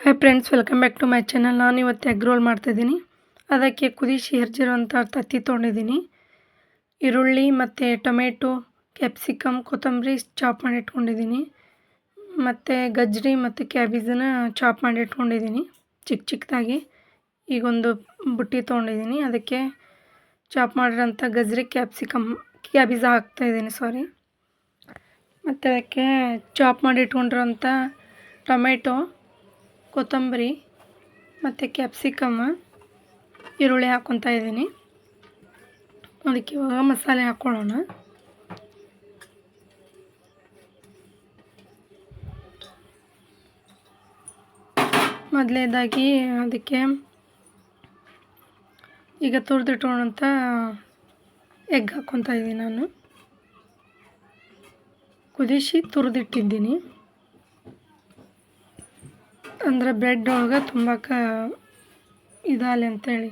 Hi friends welcome back to my channel ನಾನು ಇವತ್ತು egg roll ಮಾಡ್ತಾಯಿದ್ದೀನಿ ಅದಕ್ಕೆ ಕುದಿಸಿ ಹೆರ್ಜಿರೋಂಥ ತತ್ತಿ ತೊಗೊಂಡಿದ್ದೀನಿ. ಈರುಳ್ಳಿ ಮತ್ತು ಟೊಮೆಟೊ, ಕ್ಯಾಪ್ಸಿಕಮ್, ಕೊತ್ತಂಬರಿ ಚಾಪ್ ಮಾಡಿ ಇಟ್ಕೊಂಡಿದ್ದೀನಿ. ಮತ್ತು ಗಜ್ರಿ ಮತ್ತು ಕ್ಯಾಬೇಜನ್ನ ಚಾಪ್ ಮಾಡಿ ಇಟ್ಕೊಂಡಿದ್ದೀನಿ ಚಿಕ್ಕ ಚಿಕ್ಕದಾಗಿ ಈಗೊಂದು ಬುಟ್ಟಿ ತೊಗೊಂಡಿದ್ದೀನಿ. ಅದಕ್ಕೆ ಚಾಪ್ ಮಾಡಿರೋಂಥ ಗಜ್ರಿ, ಕ್ಯಾಪ್ಸಿಕಮ್, ಕ್ಯಾಬೇಜ ಹಾಕ್ತಾಯಿದ್ದೀನಿ ಸಾರಿ ಮತ್ತು ಅದಕ್ಕೆ ಚಾಪ್ ಮಾಡಿ ಇಟ್ಕೊಂಡಿರೋಂಥ ಟೊಮೆಟೊ ಕೊತ್ತಂಬರಿ ಮತ್ತು ಕ್ಯಾಪ್ಸಿಕಮ್ ಈರುಳ್ಳಿ ಹಾಕ್ಕೊತಾ ಇದ್ದೀನಿ. ಅದಕ್ಕೆ ಇವಾಗ ಮಸಾಲೆ ಹಾಕ್ಕೊಳ್ಳೋಣ ಮೊದಲೇದಾಗಿ ಅದಕ್ಕೆ ಈಗ ತುರಿದಿಟ್ಕೊಳ್ಳೋಂಥ ಎಗ್ ಹಾಕ್ಕೊತಾ ಇದ್ದೀನಿ ನಾನು. ಕುದಿಸಿ ತುರಿದಿಟ್ಟಿದ್ದೀನಿ. ಅಂದರೆ ಬ್ರೆಡ್ ಒಳಗೆ ತುಂಬಾಕ ಇದಾಗಲಿ ಅಂತೇಳಿ.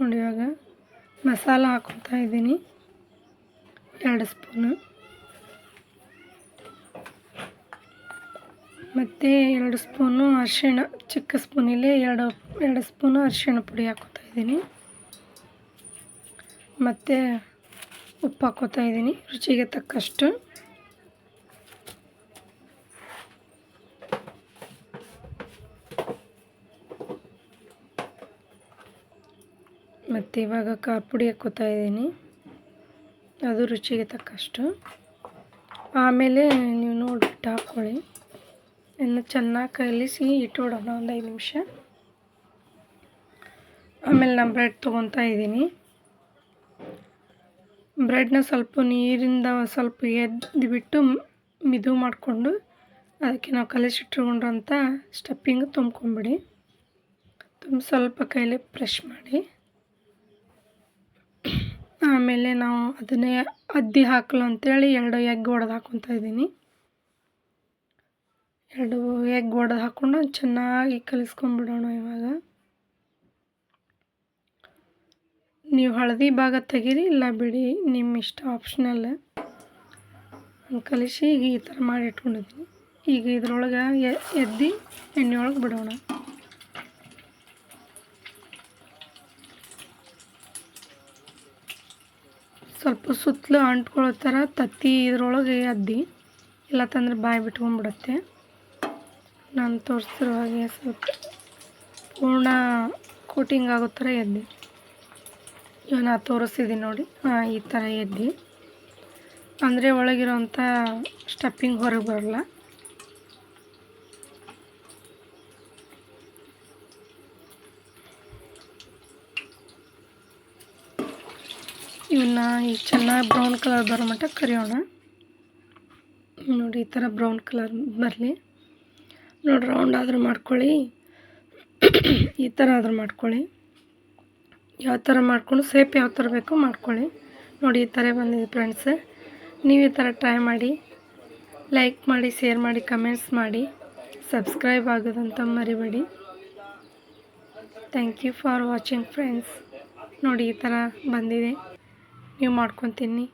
ನೋಡಿ ಇವಾಗ ಮಸಾಲ ಹಾಕ್ಕೊತಾ ಇದ್ದೀನಿ. ಎರಡು ಸ್ಪೂನು ಮತ್ತು ಎರಡು ಸ್ಪೂನು ಅರಿಶಿಣ, ಚಿಕ್ಕ ಸ್ಪೂನಲ್ಲಿ ಎರಡು ಎರಡು ಸ್ಪೂನು ಅರಿಶಿಣ ಪುಡಿ ಹಾಕ್ಕೊತಾ ಇದ್ದೀನಿ. ಮತ್ತು ಉಪ್ಪು ಹಾಕೋತಾ ಇದ್ದೀನಿ, ರುಚಿಗೆ ತಕ್ಕಷ್ಟು. ಮತ್ತು ಇವಾಗ ಖಾರ ಪುಡಿ ಹಾಕೋತಾ ಇದ್ದೀನಿ, ಅದು ರುಚಿಗೆ ತಕ್ಕಷ್ಟು. ಆಮೇಲೆ ನೀವು ನೋಡಿಬಿಟ್ಟು ಹಾಕ್ಕೊಳ್ಳಿ. ಇನ್ನು ಚೆನ್ನಾಗಿ ಕಲಿಸಿ ಇಟ್ಟುಬಿಡೋಣ, ಒಂದು ಐದು ನಿಮಿಷ. ಆಮೇಲೆ ನಾನು ಬ್ರೆಡ್ ತೊಗೊತಾ ಇದ್ದೀನಿ. ಬ್ರೆಡ್ನ ಸ್ವಲ್ಪ ನೀರಿಂದ ಸ್ವಲ್ಪ ಎದ್ದು ಬಿಟ್ಟು ಮಿದು ಮಾಡಿಕೊಂಡು ಅದಕ್ಕೆ ನಾವು ಕಲಿಸಿಟ್ಕೊಂಡ್ರಂಥ ಸ್ಟಪ್ಪಿಂಗ್ ತುಂಬ್ಕೊಂಬಿಡಿ. ತುಂಬ ಸ್ವಲ್ಪ ಕೈಲಿ ಪ್ರೆಶ್ ಮಾಡಿ. ಆಮೇಲೆ ನಾವು ಅದನ್ನೇ ಅದ್ದಿ ಹಾಕಲು ಅಂತೇಳಿ ಎರಡು ಎಗ್ ಒಡೆದು ಹಾಕೊತಾ ಇದ್ದೀನಿ. ಎರಡು ಎಗ್ ಒಡೆದು ಹಾಕ್ಕೊಂಡು ಚೆನ್ನಾಗಿ ಕಲಿಸ್ಕೊಂಬಿಡೋಣ ಇವಾಗ. ನೀವು ಹಳದಿ ಭಾಗ ತೆಗೀರಿ, ಇಲ್ಲ ಬಿಡಿ, ನಿಮ್ಮ ಇಷ್ಟ ಆಪ್ಷನಲ್ ಕಲಿಸಿ ಈಗ ಈ ಥರ ಮಾಡಿ ಇಟ್ಕೊಂಡಿದ್ದೀನಿ. ಈಗ ಇದ್ರೊಳಗೆ ಎದ್ದು ಎಣ್ಣೆ ಒಳಗೆ ಬಿಡೋಣ. ಸ್ವಲ್ಪ ಸುತ್ತಲೂ ಅಂಟ್ಕೊಳ್ಳೋ ಥರ ತತ್ತಿ ಇದ್ರೊಳಗೆ ಅದ್ದಿ ಇಲ್ಲ ತಂದ್ರೆ ಬಾಯಿ ಬಿಟ್ಕೊಂಡ್ಬಿಡುತ್ತೆ. ನಾನು ತೋರಿಸ್ತಿರೋ ಹಾಗೆ ಸ್ವಲ್ಪ ಪೂರ್ಣ ಕೋಟಿಂಗ್ ಆಗೋ ಥರ ಎದ್ದಿ. ಇವಾಗ ನಾ ತೋರಿಸ್ತಿದ್ದೀನಿ ನೋಡಿ. ಈ ಥರ ಎದ್ದಿ. ಅಂದರೆ ಒಳಗಿರೋಂಥ ಸ್ಟಪ್ಪಿಂಗ್ ಹೊರಗೆ ಬರಲ್ಲ. ಇವನ್ನ ಈ ಚೆನ್ನಾಗಿ ಬ್ರೌನ್ ಕಲರ್ ಬರೋ ಮಟ್ಟ ಕರಿಯೋಣ. ನೋಡಿ, ಈ ಥರ ಬ್ರೌನ್ ಕಲರ್ ಬರಲಿ. ನೋಡಿ ರೌಂಡ್ ಆದರೂ ಮಾಡ್ಕೊಳ್ಳಿ. ಈ ಥರ ಆದರೂ ಮಾಡ್ಕೊಳ್ಳಿ. ಯಾವ ಥರ ಮಾಡಿಕೊಂಡು ಸೇಪ್ ಯಾವ ಥರ ಬೇಕೋ ಮಾಡ್ಕೊಳ್ಳಿ. ನೋಡಿ, ಈ ಥರ ಬಂದಿದೆ ಫ್ರೆಂಡ್ಸ್. ನೀವು ಈ ಥರ ಟ್ರೈ ಮಾಡಿ, ಲೈಕ್ ಮಾಡಿ, ಶೇರ್ ಮಾಡಿ, ಕಮೆಂಟ್ಸ್ ಮಾಡಿ. ಸಬ್ಸ್ಕ್ರೈಬ್ ಆಗೋದಂತ ಮರಿಬೇಡಿ. Thank you for watching friends. ನೋಡಿ, ಈ ಥರ ಬಂದಿದೆ. ನೀವು ಮಾಡ್ಕೊತೀನಿ.